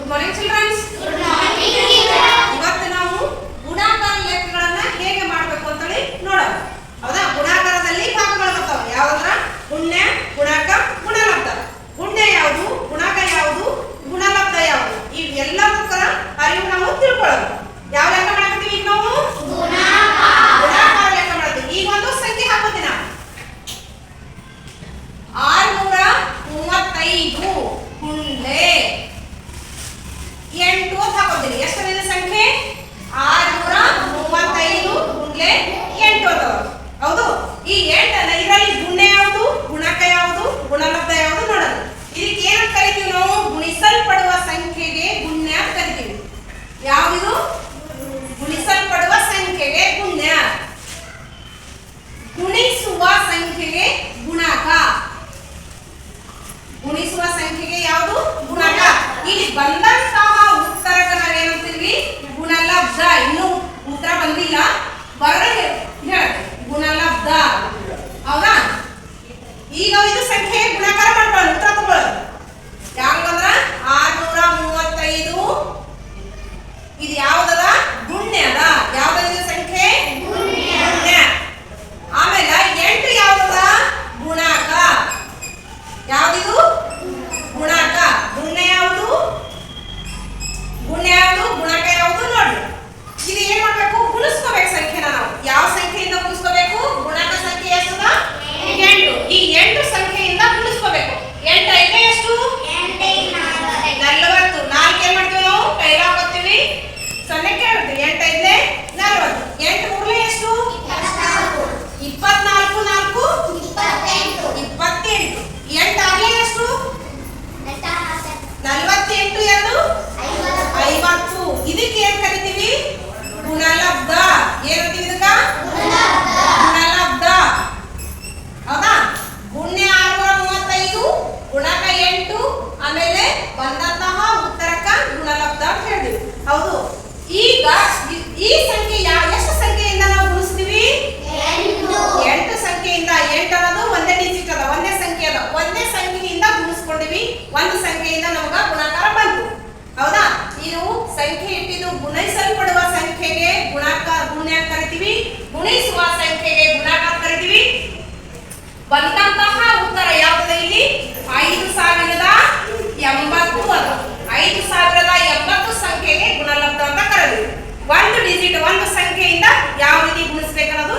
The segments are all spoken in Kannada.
ಗುಡ್ ಮಾರ್ನಿಂಗ್ ಚಿಲ್ಡ್ರನ್ಸ್ ಇವತ್ತು ನಾವು ಗುಣಾಕಾರ ಲೆಕ್ಕಗಳನ್ನ ಹೇಗೆ ಮಾಡಬೇಕು ಅಂತೇಳಿ ನೋಡೋಣ. ಹೌದಾ? ಗುಣಾಕಾರದಲ್ಲಿ ಭಾಗಗಳು ಬರ್ತಾವೆ. ಯಾವ್ದ್ರ ಗುಣ್ಯ ಗುಣಾಕ ಗುಣಲಬ್ಧ. ಗುಣ್ಯ ಯಾವುದು? ಗುಣಾಕ ಯಾವುದು? ಗುಣಲಬ್ಧ ಯಾವುದು? ಇವೆಲ್ಲದಕ್ಕರ ಅರಿವು ನಾವು ತಿಳ್ಕೊಳ್ಳೋದು. ಗುಣಿಸುವ ಸಂಖ್ಯೆಗೆ ಯಾವುದು? ಗುಣಕ. ಇಲ್ಲಿ ಬಂದಂತಹ ಉತ್ತರಕ್ಕೆ ನಾವೇನಂತೀವಿ ಗುಣಲಬ್ಧ. ಇನ್ನು ಉತ್ತರ ಬಂದಿಲ್ಲ. ಬರ ಹೇಳುತ್ತೆ ಗುಣಲಬ್ಧ. ಹೌದಾ? ಈಗ ಇದು ಸಂಖ್ಯೆ ಗುಣಕಾರ ಮಾಡ್ಕೊಳ್ಳಿ ಉತ್ತರ ತಗೊಳ್ಳೋದು ಯಾವಾಗ ಬಂದ್ರ? ಆರ್ನೂರ ಮೂವತ್ತು. ಇನ್ನು ಗುಣಿಸಲ್ಪಡುವ ಸಂಖ್ಯೆಗೆ ಗುಣಾಕಾರ ಗುಣ್ಯ ಕರಿತೀವಿ. ಗುಣಿಸುವ ಸಂಖ್ಯೆಗೆ ಗುಣಾಕಾರ ಕರಿತೀವಿ. ಬಂದಂತಹ ಉತ್ತರ ಯಾವುದು ಇಲ್ಲಿ? ಐದು ಸಾವಿರದ ಎಂಬತ್ತು ಅದು. ಐದು ಸಾವಿರದ ಎಂಬತ್ತು ಸಂಖ್ಯೆಗೆ ಗುಣಲಬ್ಧ ಅಂತ ಕರೆದಿದೆ ಒಂದು ಡಿಜಿಟ್ ಒಂದು ಸಂಖ್ಯೆಯಿಂದ ಯಾವ ರೀತಿ ಗುಣಿಸ್ಬೇಕನ್ನೋದು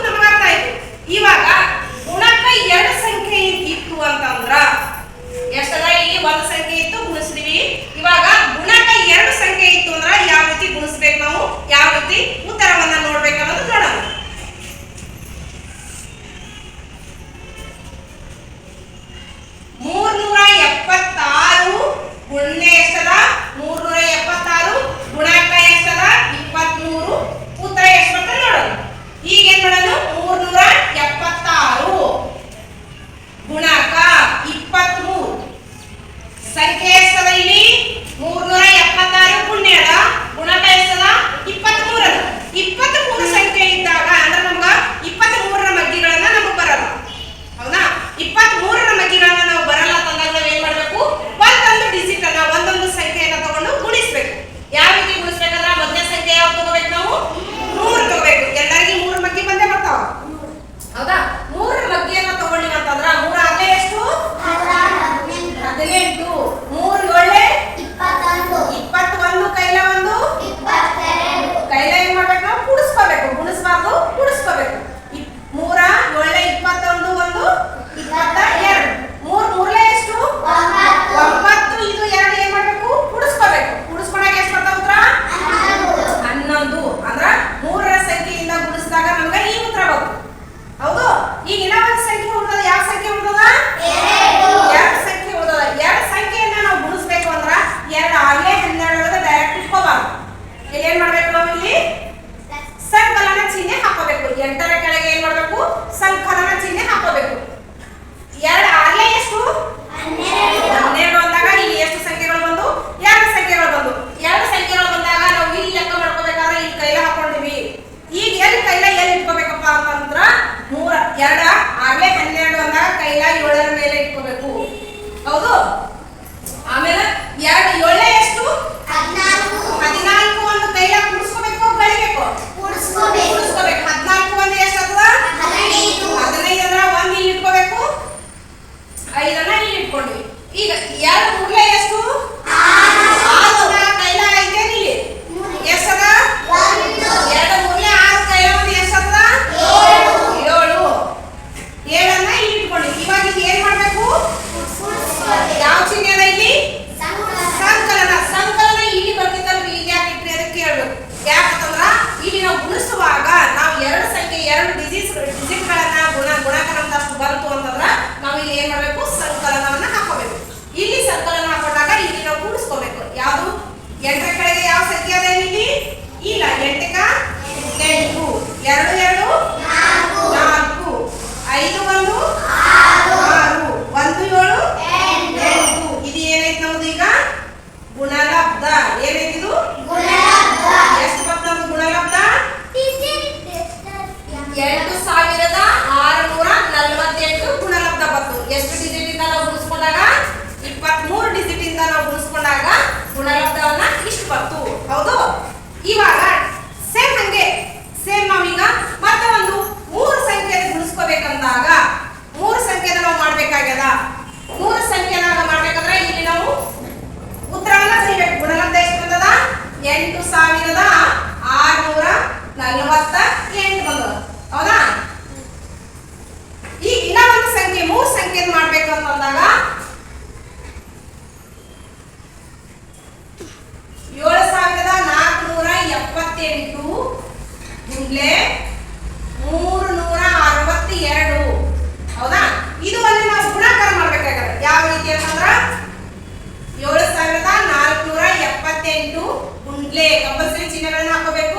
ಲೇ ಕಂಪಲ್ಸರಿ ಚಿನ್ನಗಳನ್ನ ಹಾಕೋಬೇಕು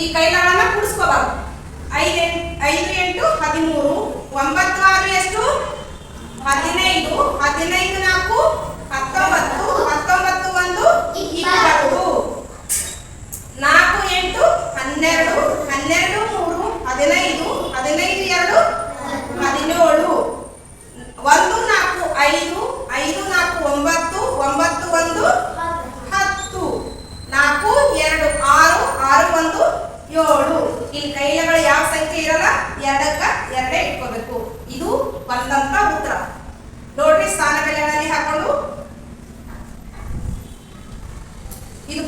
ಈ ಕೈಲಾಳನ್ನ ಕೂಡಿಸ್ಕೋಬಾರ್ದು. ಐದು ಐದು ಎಂಟು, ಹದಿಮೂರು, ಒಂಬತ್ತು ಆರು ಎಷ್ಟು? ಹದಿನೈದು ಹದಿನೈದು ನಾಲ್ಕು, ಹತ್ತೊಂಬತ್ತು ಹತ್ತೊಂಬತ್ತು ಒಂದು, ಇಪ್ಪತ್ತು. ನಾಲ್ಕು ಎಂಟು, ಹನ್ನೆರಡು ಹನ್ನೆರಡು ಮೂರು, ಹದಿನೈದು ಹದಿನೈದು ಎರಡು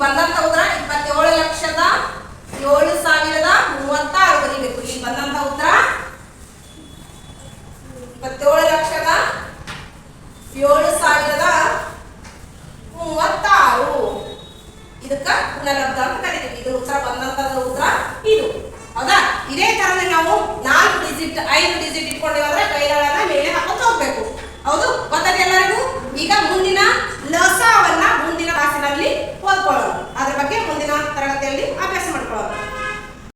ಬಂದಂತ ಉತ್ತರ ಇಪ್ಪತ್ತೇಳು ಲಕ್ಷದ ಏಳು ಸಾವಿರದ ಮೂವತ್ತಾರು ಬರೀಬೇಕು. ಇಲ್ಲಿ ಬಂದಂತ ಉತ್ತರ ಇಪ್ಪತ್ತೇಳು ಲಕ್ಷದ ಏಳು ಸಾವಿರದ ಮೂವತ್ತಾರು. ಇದಕ್ಕ ಪುನರಬ್ಧ ಅಂತ ಕರೀತೀವಿ. ಇದು ಉತ್ತರ ಬಂದಂತದ ಉತ್ತರ ಇದು. ಹೌದಾ? ಇದೇ ತರನೇ ನಾವು ನಾಲ್ಕು ಡಿಜಿಟ್ ಐದು ಡಿಜಿಟ್ ಇಟ್ಕೊಂಡಿವಂದ್ರೆ ಕೈಗಳನ್ನ ಮೇಲೆ ಹಾಕೊಂಡು ಹೋಗ್ಬೇಕು ಹೌದು? ಗೊತ್ತಾಗ ಎಲ್ಲರಿಗೂ? ಈಗ ಮುಂದಿನ ಲಸವನ್ನ ಮುಂದಿನ ಕ್ಲಾಸಿನಲ್ಲಿ ಓದ್ಕೊಳ್ಳೋಣ. ಅದ್ರ ಬಗ್ಗೆ ಮುಂದಿನ ತರಗತಿಯಲ್ಲಿ ಅಭ್ಯಾಸ ಮಾಡ್ಕೊಳ್ಳೋಣ.